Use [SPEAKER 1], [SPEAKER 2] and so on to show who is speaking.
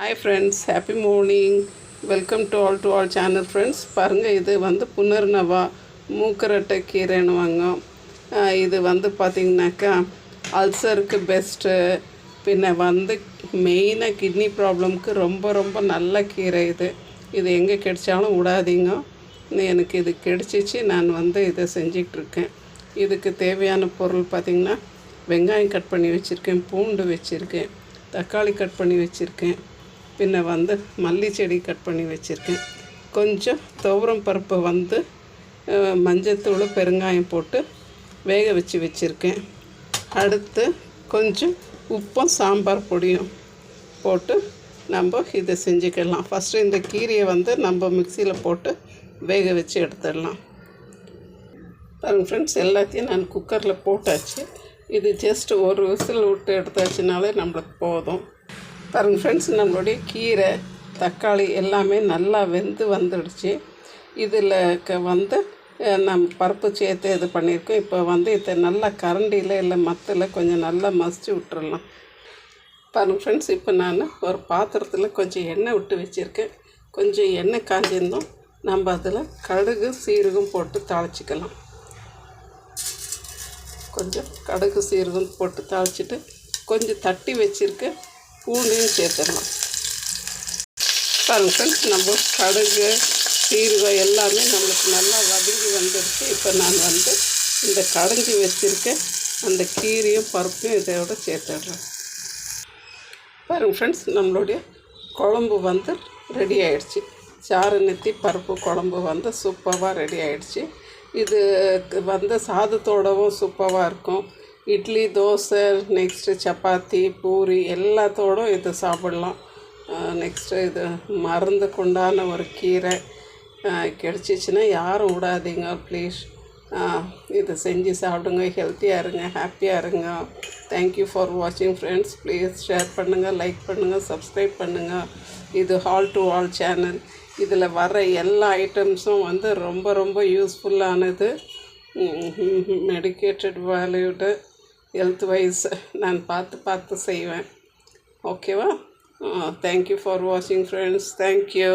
[SPEAKER 1] Hi friends happy morning welcome to all to all channel friends பாருங்கள் இது வந்து புனர்னவா மூக்கரட்டை கீரைன்னுவாங்க. இது வந்து பார்த்திங்கனாக்கா அல்சருக்கு பெஸ்ட்டு பின்ன வந்து மெயினாக கிட்னி ப்ராப்ளம்க்கு ரொம்ப ரொம்ப நல்ல கீரை இது. இது எங்கே கிடைச்சாலும் விடாதீங்க. எனக்கு இது கிடைச்சிச்சு நான் வந்து இதை செஞ்சிகிட்ருக்கேன் இதுக்கு தேவையான பொருள் பார்த்திங்கன்னா வெங்காயம் கட் பண்ணி வச்சுருக்கேன் பூண்டு வச்சுருக்கேன் தக்காளி கட் பண்ணி வச்சுருக்கேன். பின்ன வந்து மல்லி செடி கட் பண்ணி வச்சுருக்கேன். கொஞ்சம் துவரம் பருப்பை வந்து மஞ்சத்தூள் பெருங்காயம் போட்டு வேக வச்சு வச்சுருக்கேன். அடுத்து கொஞ்சம் உப்பும் சாம்பார் பொடியும் போட்டு நம்ம இதை செஞ்சுக்கலாம். ஃபஸ்ட்டு இந்த கீரையை வந்து நம்ம மிக்சியில் போட்டு வேக வச்சு எடுத்துடலாம். பாருங்கள் ஃப்ரெண்ட்ஸ் எல்லாத்தையும் நான் குக்கரில் போட்டாச்சு. இது ஜஸ்ட் ஒரு விசில் விட்டு எடுத்தாச்சுனாலே நம்மளுக்கு போதும். பாருங்கள் ஃப்ரெண்ட்ஸ் நம்மளுடைய கீரை தக்காளி எல்லாமே நல்லா வெந்து வந்துடுச்சு. இதில் க வந்து நம் பருப்பு சேர்த்து இது பண்ணியிருக்கோம். இப்போ வந்து இதை நல்லா கரண்டியில் இல்லை மத்தில் கொஞ்சம் நல்லா மசிச்சு விட்டுறலாம். பாருங்கள் ஃப்ரெண்ட்ஸ் இப்போ நான் ஒரு பாத்திரத்தில் கொஞ்சம் எண்ணெய் விட்டு வச்சுருக்கேன். கொஞ்சம் எண்ணெய் காஞ்சிருந்தோம். நம்ம அதில் கடுகு சீரகம் போட்டு தாளிச்சிக்கலாம். கொஞ்சம் கடுகு சீரகம் போட்டு தாளிச்சிட்டு கொஞ்சம் தட்டி வச்சுருக்கேன். பூண்டையும் சேர்த்துடலாம். பாருங்கள் ஃப்ரெண்ட்ஸ் நம்ம கடுகு சீரகம் எல்லாமே நம்மளுக்கு நல்லா வதங்கி வந்துடுச்சு இப்போ நான் வந்து இந்த கடைஞ்சி வச்சுருக்க அந்த கீரையும் பருப்பையும் இதோட சேர்த்துடுறேன். பாருங்கள் ஃப்ரெண்ட்ஸ் நம்மளுடைய குழம்பு வந்து ரெடி ஆகிடுச்சி சாறு நெத்தி பருப்பு குழம்பு வந்து சூப்பராக ரெடி ஆகிடுச்சி இது வந்து சாதத்தோடவும் சூப்பராக இருக்கும். இட்லி தோசை நெக்ஸ்ட்டு சப்பாத்தி பூரி எல்லாத்தோடும் இது சாப்பிடலாம். நெக்ஸ்ட்டு இது மருந்துக்கு உண்டான ஒரு கீரை கிடச்சிச்சின்னா யாரும் விடாதீங்க ப்ளீஸ் இதை செஞ்சு சாப்பிடுங்க ஹெல்த்தியாக இருங்க ஹாப்பியாக இருங்க. தேங்க்யூ ஃபார் வாட்சிங் ஃப்ரெண்ட்ஸ் ப்ளீஸ் ஷேர் பண்ணுங்கள் லைக் பண்ணுங்கள் சப்ஸ்கிரைப் பண்ணுங்கள் இது ஹால் டு ஆல் சேனல் இதில் வர எல்லா ஐட்டம்ஸும் வந்து ரொம்ப ரொம்ப யூஸ்ஃபுல்லானது மெடிக்கேட்டட் வேல்யூடு ஹெல்த் வைஸ் நான் பார்த்து பார்த்து செய்வேன். ஓகேவா தேங்க்யூ ஃபார் வாட்சிங் ஃப்ரெண்ட்ஸ் தேங்க்யூ